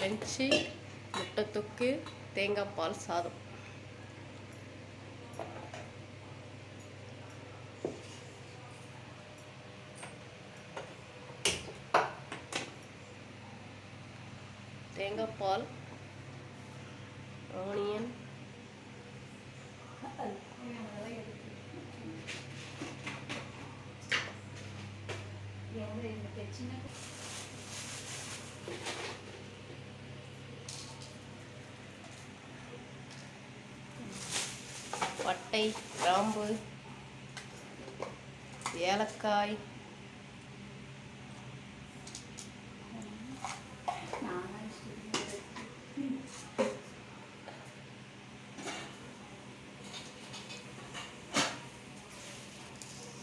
Lunch முட்டை தொக்கு தேங்காய் பால் சாதம். தேங்காய் பால் ஆனியன். பட்டை கிராம்பு ஏலக்காய்.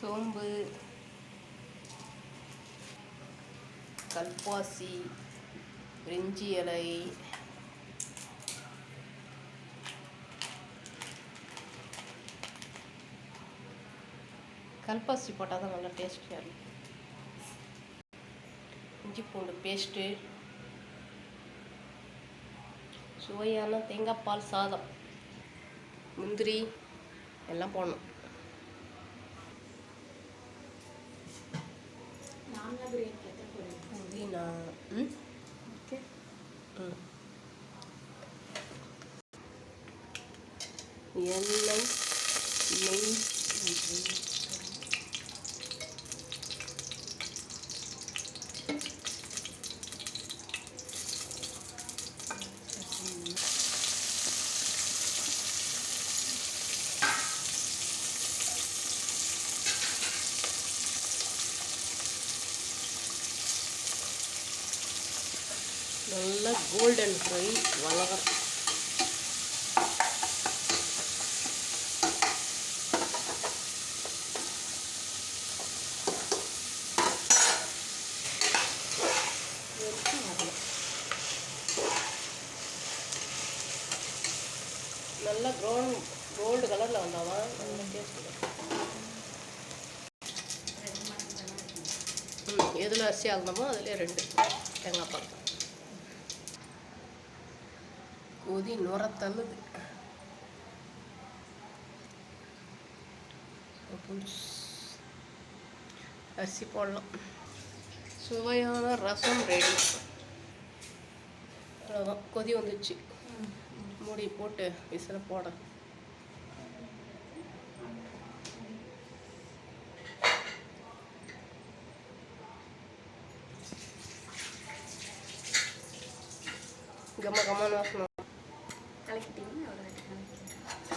சோம்பு. கல்பாசி பிரிஞ்சி இலை. கல்பாசி போட்டால் தான் நல்லா டேஸ்டியாக இருக்கும். இஞ்சி பூண்டு பேஸ்ட்டு சுவையான தேங்காய் பால் சாதம் முந்திரி எல்லாம் போடணும். புதினா ம். எண்ணெய் நெய் நல்லா கோல்டன் ஃப்ரை வளரும். நல்லா ப்ரௌன் கோல்டு கலரில் வந்தாதான் நல்லா டேஸ்ட் ம் எதில் அரிசி ஆகணுமோ அதிலே ரெண்டு. தேங்காய் பால். கொதி நுர தள்ளுது. அரிசி போடலாம். சுவையான ரசம் ரெடி அவ்வளோதான் கொதி வந்துச்சு. மூடி போட்டு விசில போட கம கம்மன்னு வாசனம் கலெக்டிங் அவ்வளோ